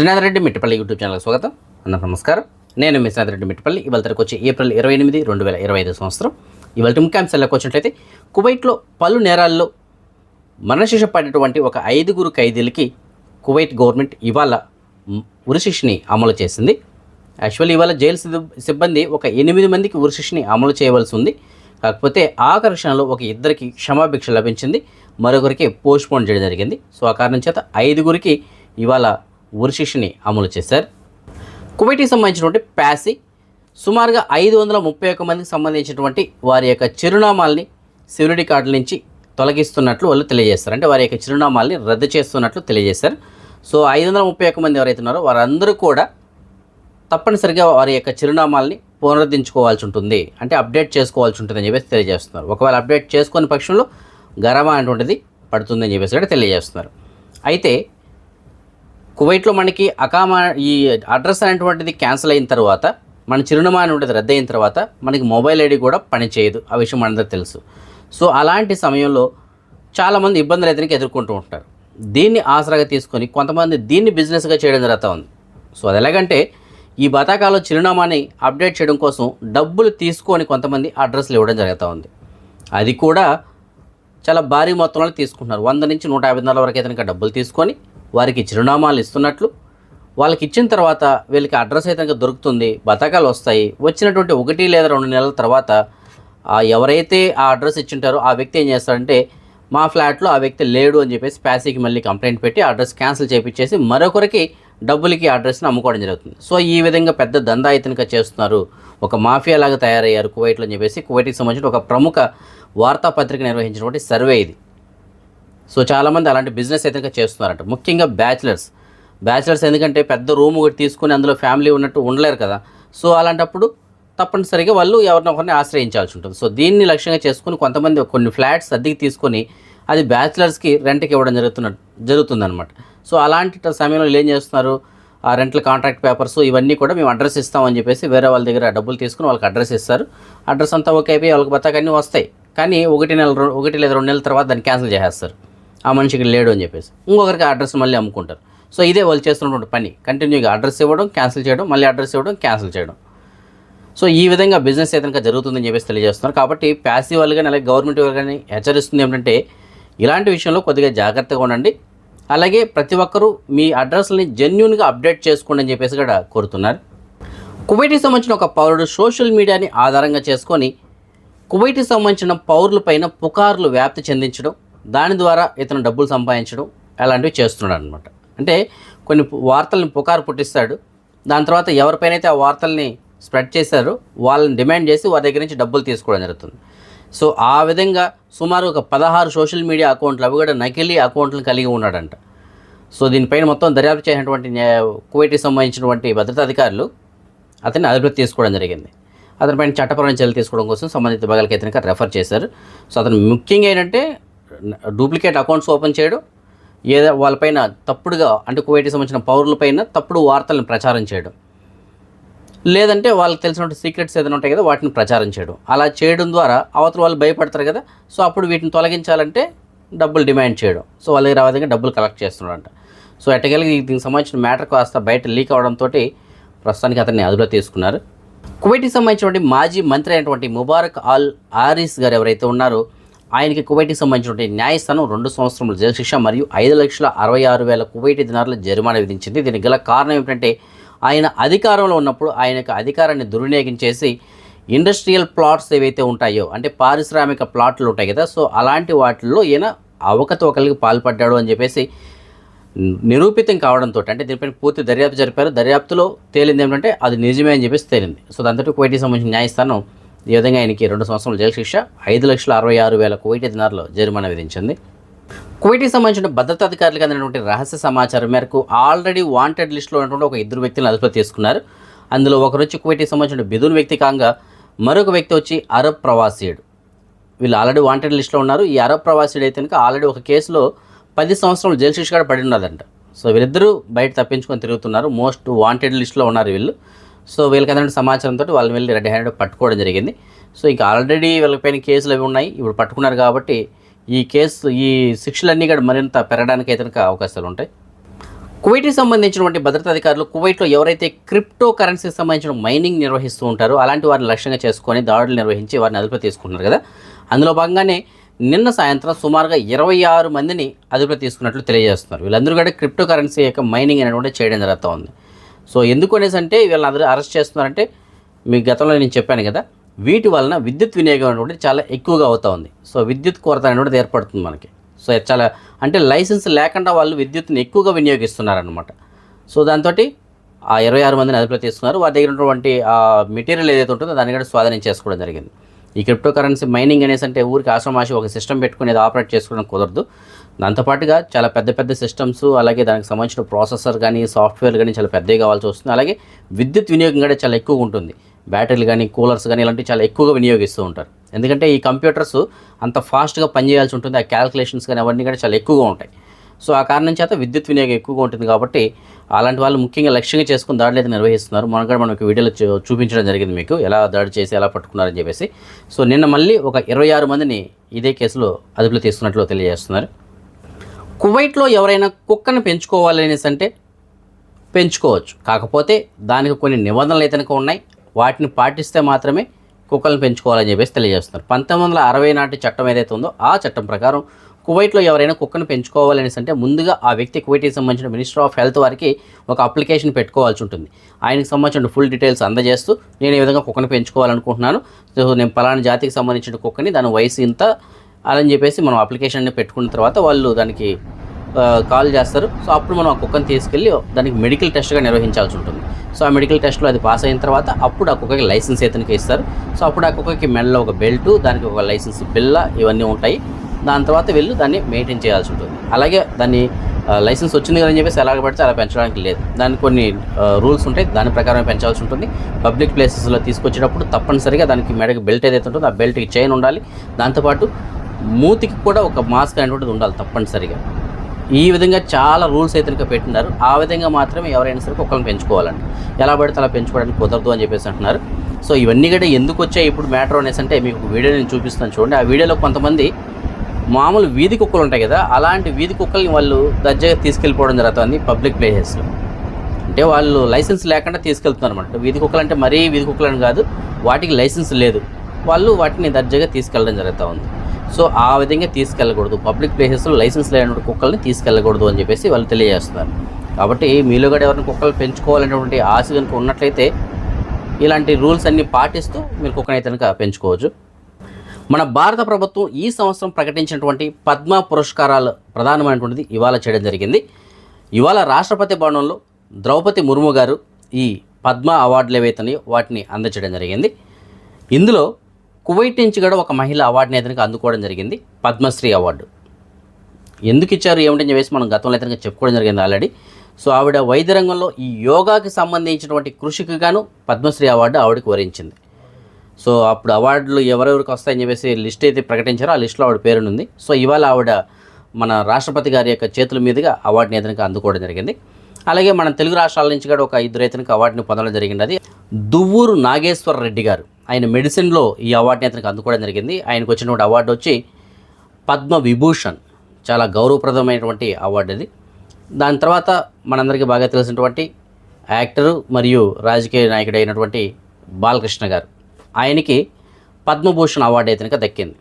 Srinath Reddy Mittapalli YouTube ఛానల్కి స్వాగతం. అన్న నమస్కారం. నేను మీ శ్రీనాథ్ రెడ్డి మిట్టపల్లి. ఇవాళ తరకు వచ్చి ఏప్రిల్ ఇరవై ఎనిమిది రెండు వేల ఇరవై ఐదు సంవత్సరం. ఇవాళ ముఖ్యాంశాలకు వచ్చినట్లయితే కువైట్లో పలు నేరాల్లో మరణశిక్ష పడినటువంటి ఒక ఐదుగురు ఖైదీలకి కువైట్ గవర్నమెంట్ ఇవాళ ఉరిశిక్షని అమలు చేసింది. యాక్చువల్లీ ఇవాళ జైలు సిబ్బంది ఒక ఎనిమిది మందికి ఉరిశిక్షని అమలు చేయవలసి ఉంది. కాకపోతే ఆకర్షణలో ఒక ఇద్దరికి క్షమాభిక్ష లభించింది. మరొకరికి పోస్ట్పోన్ చేయడం జరిగింది. సో ఆ కారణం చేత ఐదుగురికి ఇవాళ ఉరిశిక్షని అమలు చేశారు. కువైట్కి సంబంధించినటువంటి ప్యాసి సుమారుగా ఐదు వందల ముప్పై ఒక్క మందికి సంబంధించినటువంటి వారి యొక్క చిరునామాల్ని సెక్యూరిటీ కార్డుల నుంచి తొలగిస్తున్నట్లు వాళ్ళు తెలియజేస్తారు. అంటే వారి యొక్క చిరునామాల్ని రద్దు చేస్తున్నట్లు తెలియజేశారు. సో ఐదు వందల ముప్పై ఒక్క మంది ఎవరైతే ఉన్నారో వారందరూ కూడా తప్పనిసరిగా వారి యొక్క చిరునామాల్ని పునరుద్ధరించుకోవాల్సి ఉంటుంది. అంటే అప్డేట్ చేసుకోవాల్సి ఉంటుందని చెప్పేసి తెలియజేస్తున్నారు. ఒకవేళ అప్డేట్ చేసుకునే పక్షంలో గరమా అనేటువంటిది పడుతుందని చెప్పేసి కూడా తెలియజేస్తున్నారు. అయితే కువైట్లో మనకి అకామా ఈ అడ్రస్ అనేటువంటిది క్యాన్సిల్ అయిన తర్వాత మన చిరునామా అనేటువంటిది రద్దు అయిన తర్వాత మనకి మొబైల్ ఐడి కూడా పనిచేయదు ఆ విషయం మనందరికీ తెలుసు. సో అలాంటి సమయంలో చాలామంది ఇబ్బందులు అయితే ఎదుర్కొంటూ ఉంటారు. దీన్ని ఆసరాగా తీసుకొని కొంతమంది దీన్ని బిజినెస్గా చేయడం జరుగుతూ ఉంది. సో అది ఎలాగంటే ఈ బతాకాలో చిరునామాని అప్డేట్ చేయడం కోసం డబ్బులు తీసుకొని కొంతమంది అడ్రస్లు ఇవ్వడం జరుగుతూ ఉంది. అది కూడా చాలా భారీ మొత్తంలో తీసుకుంటున్నారు. వంద నుంచి నూట యాభై నాలుగు వరకు అయితే డబ్బులు తీసుకొని వారికి చిరునామాలు ఇస్తున్నట్లు వాళ్ళకి ఇచ్చిన తర్వాత వీళ్ళకి అడ్రస్ అయితే దొరుకుతుంది బతకాలు వస్తాయి. వచ్చినటువంటి ఒకటి లేదా రెండు నెలల తర్వాత ఎవరైతే ఆ అడ్రస్ ఇచ్చింటారో ఆ వ్యక్తి ఏం చేస్తారంటే మా ఫ్లాట్లో ఆ వ్యక్తి లేడు అని చెప్పేసి ప్యాసీకి మళ్ళీ కంప్లైంట్ పెట్టి అడ్రస్ క్యాన్సిల్ చేయించేసి మరొకరికి డబ్బులకి అడ్రస్ని అమ్ముకోవడం జరుగుతుంది. సో ఈ విధంగా పెద్ద దందాయితనిగా చేస్తున్నారు ఒక మాఫియా లాగా తయారయ్యారు కువైట్లో అని చెప్పేసి కువైట్కి సంబంధించిన ఒక ప్రముఖ వార్తాపత్రిక నిర్వహించినటువంటి సర్వే ఇది. సో చాలామంది అలాంటి బిజినెస్ అయితే చేస్తున్నారంట. ముఖ్యంగా బ్యాచిలర్స్. బ్యాచిలర్స్ ఎందుకంటే పెద్ద రూమ్ ఒకటి తీసుకుని అందులో ఫ్యామిలీ ఉన్నట్టు ఉండలేరు కదా. సో అలాంటప్పుడు తప్పనిసరిగా వాళ్ళు ఎవరినొకరిని ఆశ్రయించాల్సి ఉంటుంది. సో దీన్ని లక్ష్యంగా చేసుకుని కొంతమంది కొన్ని ఫ్లాట్స్ అద్దెకి తీసుకొని అది బ్యాచిలర్స్కి రెంట్కి ఇవ్వడం జరుగుతున్న జరుగుతుందన్నమాట. సో అలాంటి సమయంలో వీళ్ళు ఏం చేస్తున్నారు? ఆ రెంట్ల కాంట్రాక్ట్ పేపర్స్ ఇవన్నీ కూడా మేము అడ్రస్ ఇస్తామని చెప్పేసి వేరే వాళ్ళ దగ్గర డబ్బులు తీసుకుని వాళ్ళకి అడ్రస్ ఇస్తారు. అడ్రస్ అంతా ఓకే అయిపోయి వాళ్ళకి బతాకన్నీ వస్తాయి. కానీ ఒకటి నెల ఒకటి లేదా రెండు నెలల తర్వాత దాన్ని క్యాన్సిల్ చేసేస్తారు. ఆ మనిషికి లేడు అని చెప్పేసి. ఇంకొకరికి అడ్రస్ మళ్ళీ అమ్ముకుంటారు. సో ఇదే వాళ్ళు చేస్తున్నటువంటి పని. కంటిన్యూగా అడ్రస్ ఇవ్వడం క్యాన్సిల్ చేయడం మళ్ళీ అడ్రస్ ఇవ్వడం క్యాన్సిల్ చేయడం. సో ఈ విధంగా బిజినెస్ ఏదైనా జరుగుతుందని చెప్పేసి తెలియజేస్తున్నారు. కాబట్టి ప్యాసివ్ వాళ్ళు కానీ అలాగే గవర్నమెంట్ వాళ్ళు కానీ హెచ్చరిస్తుంది ఏమిటంటే ఇలాంటి విషయంలో కొద్దిగా జాగ్రత్తగా ఉండండి. అలాగే ప్రతి ఒక్కరూ మీ అడ్రస్ని జెన్యున్గా అప్డేట్ చేసుకోండి అని చెప్పేసి కూడా కోరుతున్నారు. కువైట్కి సంబంధించిన ఒక పౌరుడు సోషల్ మీడియాని ఆధారంగా చేసుకొని కువైట్కి సంబంధించిన పౌరులపైన పుకార్లు వ్యాప్తి చెందించడం దాని ద్వారా ఇతను డబ్బులు సంపాదించడం అలాంటివి చేస్తున్నాడు అనమాట అంటే కొన్ని వార్తలను వార్తల్ని పుకారు పుట్టిస్తాడు. దాని తర్వాత ఎవరిపైనైతే ఆ వార్తల్ని స్ప్రెడ్ చేశారో వాళ్ళని డిమాండ్ చేసి వారి దగ్గర నుంచి డబ్బులు తీసుకోవడం జరుగుతుంది. సో ఆ విధంగా సుమారు ఒక పదహారు సోషల్ మీడియా అకౌంట్లు అవి కూడా నకిలీ అకౌంట్లను కలిగి ఉన్నాడంట. సో దీనిపైన మొత్తం దర్యాప్తు చేసినటువంటి న్యాయ- కువైట్కి సంబంధించినటువంటి భద్రతా అధికారులు అతన్ని అదుపులోకి తీసుకోవడం జరిగింది. అతనిపైన చట్టపరమైన చర్యలు తీసుకోవడం కోసం సంబంధిత భాగాలకి అతనికి రెఫర్ చేశారు. సో అతను ముఖ్యంగా ఏంటంటే డూప్లికేట్ అకౌంట్స్ ఓపెన్ చేయడం. ఏదో వాళ్ళపైన తప్పుడుగా అంటే కువైట్కి సంబంధించిన పౌరులపైన తప్పుడు వార్తలను ప్రచారం చేయడం. లేదంటే వాళ్ళకి తెలిసినటువంటి సీక్రెట్స్ ఏదైనా ఉంటాయి కదా వాటిని ప్రచారం చేయడం. అలా చేయడం ద్వారా అవతల వాళ్ళు భయపడతారు కదా సో అప్పుడు వీటిని తొలగించాలంటే డబ్బులు డిమాండ్ చేయడం. సో వాళ్ళ దగ్గర ఆ విధంగా డబ్బులు కలెక్ట్ చేస్తున్నాడంట. సో ఎట్టగలిగి దీనికి సంబంధించిన మ్యాటర్ కాస్త బయట లీక్ అవడంతో ప్రస్తుతానికి అతన్ని అదుపులో తీసుకున్నారు. కువైట్కి సంబంధించినటువంటి మాజీ మంత్రి అయినటువంటి ముబారక్ ఆల్ ఆరిస్ గారు ఎవరైతే ఉన్నారో ఆయనకి కువైట్కి సంబంధించిన న్యాయస్థానం రెండు సంవత్సరముల జైలు శిక్ష మరియు ఐదు లక్షల అరవై ఆరు వేల కువైటీ దినారుల జరిమానా విధించింది. దీనికి గల కారణం ఏమిటంటే ఆయన అధికారంలో ఉన్నప్పుడు ఆయన యొక్క అధికారాన్ని దుర్వినియోగం చేసి ఇండస్ట్రియల్ ప్లాట్స్ ఏవైతే ఉంటాయో అంటే పారిశ్రామిక ప్లాట్లు ఉంటాయి కదా సో అలాంటి వాటిల్లో ఈయన అవకతవకలకి పాల్పడ్డాడు అని చెప్పేసి నిరూపితం కావడంతో అంటే దీనిపైన పూర్తి దర్యాప్తు జరిపారు. దర్యాప్తులో తేలింది ఏమిటంటే అది నిజమే అని చెప్పేసి తేలింది. సో దాంతో కువైట్కి సంబంధించిన న్యాయస్థానం ఈ విధంగా ఆయనకి రెండు సంవత్సరాల జైలు శిక్ష ఐదు లక్షల అరవై ఆరు వేల కువైటీ దినార్లో జరిమానా విధించింది. కువైటీకి సంబంధించిన భద్రతా అధికారులకు అందినటువంటి రహస్య సమాచారం మేరకు ఆల్రెడీ వాంటెడ్ లిస్టులో ఉన్నటువంటి ఒక ఇద్దరు వ్యక్తులను అదుపులో తీసుకున్నారు. అందులో ఒకరు వచ్చి కువైటీకి సంబంధించిన బిదున్ వ్యక్తి కాగా మరొక వ్యక్తి వచ్చి అరబ్ ప్రవాసీయుడు. వీళ్ళు ఆల్రెడీ వాంటెడ్ లిస్ట్లో ఉన్నారు. ఈ అరబ్ ప్రవాసీయుడు అయితే కనుక ఆల్రెడీ ఒక కేసులో పది సంవత్సరాలు జైలు శిక్ష కూడా పడి ఉన్నదంట సో వీళ్ళిద్దరూ బయట తప్పించుకొని తిరుగుతున్నారు. మోస్ట్ వాంటెడ్ లిస్ట్లో ఉన్నారు వీళ్ళు. సో వీళ్ళకి అందరికీ సమాచారంతో వాళ్ళు వెళ్ళి రెడ్ హ్యాండ్ పట్టుకోవడం జరిగింది. సో ఇంకా ఆల్రెడీ వీళ్ళపైన కేసులు అవి ఉన్నాయి. ఇప్పుడు పట్టుకున్నారు కాబట్టి ఈ కేసు ఈ శిక్షలన్నీ కూడా మరింత పెరగడానికి అయితే అవకాశాలు ఉంటాయి. కువైట్కి సంబంధించినటువంటి భద్రతా అధికారులు కువైట్లో ఎవరైతే క్రిప్టో కరెన్సీకి సంబంధించిన మైనింగ్ నిర్వహిస్తూ ఉంటారో అలాంటి వారిని లక్ష్యంగా చేసుకొని దాడులు నిర్వహించి వారిని అదుపులో తీసుకుంటున్నారు కదా. అందులో భాగంగానే నిన్న సాయంత్రం సుమారుగా ఇరవై ఆరు మందిని అదుపులో తీసుకున్నట్లు తెలియజేస్తున్నారు. వీళ్ళందరూ కూడా క్రిప్టో కరెన్సీ యొక్క మైనింగ్ అనేటువంటి చేయడం జరుగుతూ ఉంది. సో ఎందుకు అనేసి అంటే వీళ్ళందరూ అరెస్ట్ చేస్తున్నారంటే మీ గతంలో నేను చెప్పాను కదా వీటి వలన విద్యుత్ వినియోగం అనేటువంటిది చాలా ఎక్కువగా అవుతూ ఉంది. సో విద్యుత్ కొరత అనేటువంటిది ఏర్పడుతుంది మనకి. సో చాలా అంటే లైసెన్స్ లేకుండా వాళ్ళు విద్యుత్ని ఎక్కువగా వినియోగిస్తున్నారనమాట సో దాంతో ఆ ఇరవై ఆరు మందిని అదుపులో తీసుకున్నారు. వారి దగ్గర ఉన్నటువంటి ఆ మెటీరియల్ ఏదైతే ఉంటుందో దాన్ని కూడా స్వాధీనం చేసుకోవడం జరిగింది. ఈ క్రిప్టో కరెన్సీ మైనింగ్ అనేసి అంటే ఊరికి ఆశ్రమాషి ఒక సిస్టమ్ పెట్టుకుని ఆపరేట్ చేసుకోవడం కుదరదు. దాంతోపాటుగా చాలా పెద్ద పెద్ద సిస్టమ్స్ అలాగే దానికి సంబంధించిన ప్రాసెసర్ కానీ సాఫ్ట్వేర్ కానీ చాలా పెద్దవి కావాల్సి వస్తుంది. అలాగే విద్యుత్ వినియోగం కూడా చాలా ఎక్కువగా ఉంటుంది. బ్యాటరీలు కానీ కూలర్స్ కానీ ఇలాంటివి చాలా ఎక్కువగా వినియోగిస్తూ ఉంటారు. ఎందుకంటే ఈ కంప్యూటర్స్ అంత ఫాస్ట్గా పనిచేయాల్సి ఉంటుంది. ఆ క్యాల్కులేషన్స్ కానీ అవన్నీ కూడా చాలా ఎక్కువగా ఉంటాయి. సో ఆ కారణం చేత విద్యుత్ వినియోగం ఎక్కువగా ఉంటుంది కాబట్టి అలాంటి వాళ్ళు ముఖ్యంగా లక్ష్యంగా చేసుకుని దాడులు అయితే నిర్వహిస్తున్నారు. మనం కూడా మనకు వీడియోలో చూపించడం జరిగింది మీకు. ఎలా దాడి చేసి ఎలా పట్టుకున్నారని చెప్పేసి. సో నిన్న మళ్ళీ ఒక ఇరవై ఆరు మందిని ఇదే కేసులో అదుపులో తీసుకున్నట్లు తెలియజేస్తున్నారు. కువైట్లో ఎవరైనా కుక్కను పెంచుకోవాలనేసి అంటే పెంచుకోవచ్చు. కాకపోతే దానికి కొన్ని నిబంధనలు అయితే ఉన్నాయి. వాటిని పాటిస్తే మాత్రమే కుక్కలను పెంచుకోవాలని చెప్పేసి తెలియజేస్తున్నారు. పంతొమ్మిది వందల అరవై నాటి చట్టం ఏదైతే ఉందో ఆ చట్టం ప్రకారం కువైట్లో ఎవరైనా కుక్కను పెంచుకోవాలనేసి అంటే ముందుగా ఆ వ్యక్తి కువైట్కి సంబంధించిన మినిస్టర్ ఆఫ్ హెల్త్ వారికి ఒక అప్లికేషన్ పెట్టుకోవాల్సి ఉంటుంది. ఆయనకి సంబంధించిన ఫుల్ డీటెయిల్స్ అందజేస్తూ నేను ఈ విధంగా కుక్కను పెంచుకోవాలనుకుంటున్నాను. సో నేను పలానా జాతికి సంబంధించిన కుక్కని దాని వయసు ఇంత అని చెప్పేసి మనం అప్లికేషన్ పెట్టుకున్న తర్వాత వాళ్ళు దానికి కాల్ చేస్తారు. సో అప్పుడు మనం ఆ కుక్కని తీసుకెళ్ళి దానికి మెడికల్ టెస్ట్గా నిర్వహించాల్సి ఉంటుంది. సో ఆ మెడికల్ టెస్ట్లో అది పాస్ అయిన తర్వాత అప్పుడు ఆ కుక్కకి లైసెన్స్ ఇతనికి ఇస్తారు. సో అప్పుడు ఆ కుక్కకి మెడలో ఒక బెల్ట్ దానికి ఒక లైసెన్స్ బిల్ల ఇవన్నీ ఉంటాయి. దాని తర్వాత వెళ్ళి దాన్ని మెయింటైన్ చేయాల్సి ఉంటుంది. అలాగే దాన్ని లైసెన్స్ వచ్చింది కదని చెప్పేసి ఎలాగ పడితే అలా పెంచడానికి లేదు. దానికి కొన్ని రూల్స్ ఉంటాయి. దాని ప్రకారం పెంచాల్సి ఉంటుంది. పబ్లిక్ ప్లేసెస్లో తీసుకొచ్చేటప్పుడు తప్పనిసరిగా దానికి మెడకి బెల్ట్ ఏదైతే ఉంటుందో ఆ బెల్ట్కి చైన్ ఉండాలి. దాంతోపాటు మూతికి కూడా ఒక మాస్క్ అనేటువంటిది ఉండాలి తప్పనిసరిగా. ఈ విధంగా చాలా రూల్స్ అయితే కనుక పెట్టినారు. ఆ విధంగా మాత్రమే ఎవరైనా సరే కుక్కలను పెంచుకోవాలండి ఎలా పడితే అలా పెంచుకోవడానికి కుదరదు అని చెప్పేసి అంటున్నారు. సో ఇవన్నీ కూడా ఎందుకు వచ్చాయి? ఇప్పుడు మ్యాటర్ అనేసి అంటే మీకు వీడియో నేను చూపిస్తాను చూడండి. ఆ వీడియోలో కొంతమంది మామూలు వీధి కుక్కలు ఉంటాయి కదా అలాంటి వీధి కుక్కల్ని వాళ్ళు దర్జాగా తీసుకెళ్ళిపోవడం జరుగుతుంది పబ్లిక్ ప్లేసెస్లో. అంటే వాళ్ళు లైసెన్స్ లేకుండా తీసుకెళ్తున్నారు అనమాట వీధి కుక్కలు అంటే మరీ వీధి కుక్కలు అని కాదు వాటికి లైసెన్స్ లేదు. వాళ్ళు వాటిని దర్జాగా తీసుకెళ్ళడం జరుగుతూ ఉంది. సో ఆ విధంగా తీసుకెళ్ళకూడదు. పబ్లిక్ ప్లేసెస్లో లైసెన్స్ లేనటువంటి కుక్కల్ని తీసుకెళ్ళకూడదు అని చెప్పేసి వాళ్ళు తెలియజేస్తున్నారు. కాబట్టి మీలో కూడా ఎవరిని కుక్కలు పెంచుకోవాలనేటువంటి ఆశ కనుక ఉన్నట్లయితే ఇలాంటి రూల్స్ అన్ని పాటిస్తూ మీరు కుక్కనైతే కనుక పెంచుకోవచ్చు. మన భారత ప్రభుత్వం ఈ సంవత్సరం ప్రకటించినటువంటి పద్మ పురస్కారాలు ప్రధానమైనటువంటిది ఇవాళ చేయడం జరిగింది. ఇవాళ రాష్ట్రపతి భవనంలో ద్రౌపది ముర్ము గారు ఈ పద్మ అవార్డులు ఏవైతున్నాయో వాటిని అందచేయడం జరిగింది. ఇందులో కువైట్ నుంచి కూడా ఒక మహిళ అవార్డుని అయితే అందుకోవడం జరిగింది పద్మశ్రీ అవార్డు. ఎందుకు ఇచ్చారు ఏమిటని చెప్పేసి మనం గతంలో అయితే చెప్పుకోవడం జరిగింది ఆల్రెడీ సో ఆవిడ వైద్య రంగంలో ఈ యోగాకి సంబంధించినటువంటి కృషికి గాను పద్మశ్రీ అవార్డు ఆవిడకి వరించింది. సో అప్పుడు అవార్డులు ఎవరెవరికి వస్తాయని చెప్పేసి లిస్ట్ అయితే ప్రకటించారో ఆ లిస్టులో ఆవిడ పేరునుంది. సో ఇవాళ ఆవిడ మన రాష్ట్రపతి గారి యొక్క చేతుల మీదుగా అవార్డుని ఏదైనా అందుకోవడం జరిగింది. అలాగే మన తెలుగు రాష్ట్రాల నుంచి కూడా ఒక ఇద్దరు రైతునికి అవార్డుని పొందడం జరిగింది అది దువ్వూరు నాగేశ్వర రెడ్డి గారు. ఆయన మెడిసిన్లో ఈ అవార్డుని అతనికి అందుకోవడం జరిగింది. ఆయనకు వచ్చినటువంటి అవార్డు వచ్చి పద్మ విభూషణ్. చాలా గౌరవప్రదమైనటువంటి అవార్డు అది దాని తర్వాత మనందరికీ బాగా తెలిసినటువంటి యాక్టరు మరియు రాజకీయ నాయకుడు అయినటువంటి బాలకృష్ణ గారు. ఆయనకి పద్మభూషణ్ అవార్డు అయితే దక్కింది.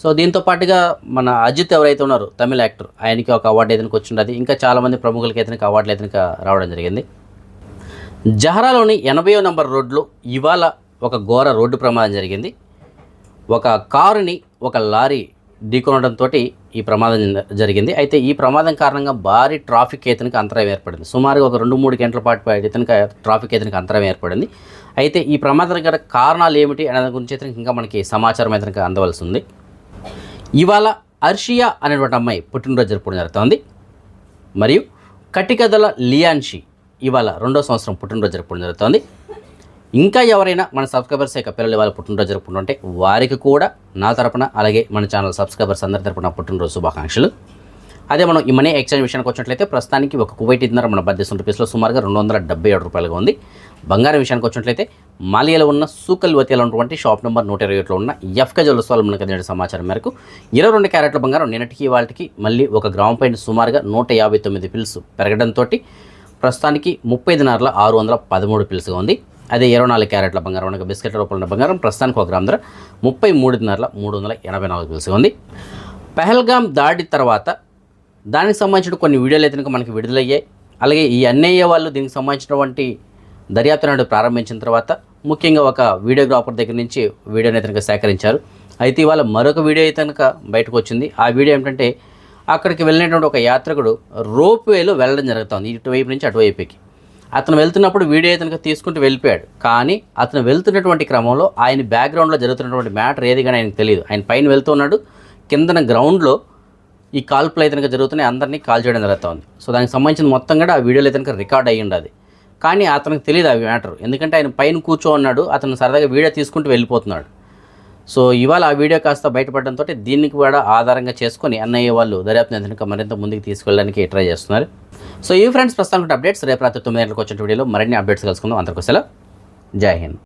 సో దీంతో పాటుగా మన అజిత్ ఎవరైతే ఉన్నారో తమిళ యాక్టర్ ఆయనకి ఒక అవార్డు అయితే వచ్చిండది ఇంకా చాలామంది ప్రముఖులకి అయితే అవార్డులు అయితే రావడం జరిగింది. జహరాలోని ఎనభై నంబర్ రోడ్లో ఇవాళ ఒక ఘోర రోడ్డు ప్రమాదం జరిగింది. ఒక కారుని ఒక లారీ ఢీకొనడంతో ఈ ప్రమాదం జ- జరిగింది. అయితే ఈ ప్రమాదం కారణంగా భారీ ట్రాఫిక్ ఇతనికి అంతరాయం ఏర్పడింది. సుమారుగా ఒక రెండు మూడు గంటల పాటు ఇతనికి ట్రాఫిక్ ఇతనికి అంతరాయం ఏర్పడింది. అయితే ఈ ప్రమాదం గల కారణాలు ఏమిటి అనే గురించి ఇతనికి ఇంకా మనకి సమాచారం అయితే అందవలసి ఉంది. ఇవాళ అర్షియా అనేటువంటి అమ్మాయి పుట్టినరోజు జరుపుకోవడం జరుగుతోంది. మరియు కటికదల లియాన్షి ఇవాళ రెండో సంవత్సరం పుట్టినరోజు జరుపుకోవడం జరుగుతోంది. ఇంకా ఎవరైనా మన సబ్స్క్రైబర్స్ యొక్క పిల్లలు వాళ్ళ పుట్టినరోజు జరుపుకుంటుంటే వారికి కూడా నా తరపున అలాగే మన ఛానల్ సబ్స్క్రైబర్స్ అందరి తరపున పుట్టినరోజు శుభాకాంక్షలు. అదే మనం ఈ మనీ ఎక్స్చేంజ్ విషయానికి వచ్చినట్లయితే ప్రస్తుతానికి ఒక కువైట్ ఇద్దరు మన బద్దెస్ రూపీస్లో సుమారుగా రెండు వందల డెబ్బై ఏడు రూపాయలుగా ఉంది. బంగారం విషయానికి వచ్చినట్లయితే మాలియాలో ఉన్న సూకల్ వతియాలో ఉన్నటువంటి షాప్ నెంబర్ నూట ఇరవై ఒకటిలో ఉన్న ఎఫ్క జ్యువెల్స్ మనకు అందిన సమాచారం మేరకు ఇరవై రెండు క్యారెట్ల బంగారం నిన్నటికి వాళ్ళకి మళ్ళీ ఒక గ్రామ పైన సుమారుగా నూట యాభై తొమ్మిది పిల్స్ పెరగడంతో ప్రస్తుతానికి ముప్పై దినార్ల ఆరు వందల పదమూడు పిల్స్గా ఉంది. అదే ఇరవై నాలుగు క్యారెట్ల బంగారం అనగా బిస్కెట్ల రూపంలో బంగారం. ప్రస్తుతానికి ఒక గ్రామ ధర ముప్పై మూడున్నరల మూడు వందల ఎనభై నాలుగు తెలిసి ఉంది. పెహల్గాం దాడి తర్వాత దానికి సంబంధించిన కొన్ని వీడియోలు అయితే మనకి విడుదలయ్యాయి. అలాగే ఈ అన్నయ్య వాళ్ళు దీనికి సంబంధించినటువంటి దర్యాప్తు నాడు ప్రారంభించిన తర్వాత ముఖ్యంగా ఒక వీడియోగ్రాఫర్ దగ్గర నుంచి వీడియోని అయితే సేకరించారు. అయితే ఇవాళ మరొక వీడియో అయితే కనుక బయటకు వచ్చింది. ఆ వీడియో ఏంటంటే అక్కడికి వెళ్ళినటువంటి ఒక యాత్రికుడు రోప్ వేలో వెళ్ళడం జరుగుతుంది. ఇటువైపు నుంచి అటువైపుకి. అతను వెళ్తున్నప్పుడు వీడియో అయితే తీసుకుంటూ వెళ్ళిపోయాడు. కానీ అతను వెళ్తున్నటువంటి క్రమంలో ఆయన బ్యాక్గ్రౌండ్లో జరుగుతున్నటువంటి మ్యాటర్ ఏది కానీ ఆయనకు తెలియదు. ఆయన పైన వెళ్తున్నాడు కిందన గ్రౌండ్లో ఈ కాల్పులు అయితే జరుగుతున్నాయి. అందరినీ కాల్ చేయడం జరుగుతుంది. సో దానికి సంబంధించిన మొత్తం కూడా ఆ వీడియోలో అయితే రికార్డ్ అయ్యి ఉండదు. కానీ అతనికి తెలియదు ఆ మ్యాటర్ ఎందుకంటే ఆయన పైన కూర్చో ఉన్నాడు. అతను సరదాగా వీడియో తీసుకుంటూ వెళ్ళిపోతున్నాడు. సో ఇవాళ ఆ వీడియో కాస్త బయటపడడంతో దీన్ని కూడా ఆధారంగా చేసుకొని అన్నయ్య వాళ్ళు దర్యాప్తు కనుక మరింత ముందుకు తీసుకెళ్ళడానికి ట్రై చేస్తున్నారు. సో ఈ ఫ్రెండ్స్ ప్రస్తుతానికి అప్డేట్స్ రేపు రాత్రి తొమ్మిది గంటలకు వచ్చిన వీడియోలో మరిన్ని అప్డేట్స్ కలుసుకుందాం. అందరికీ సెలవు. జై హింద్.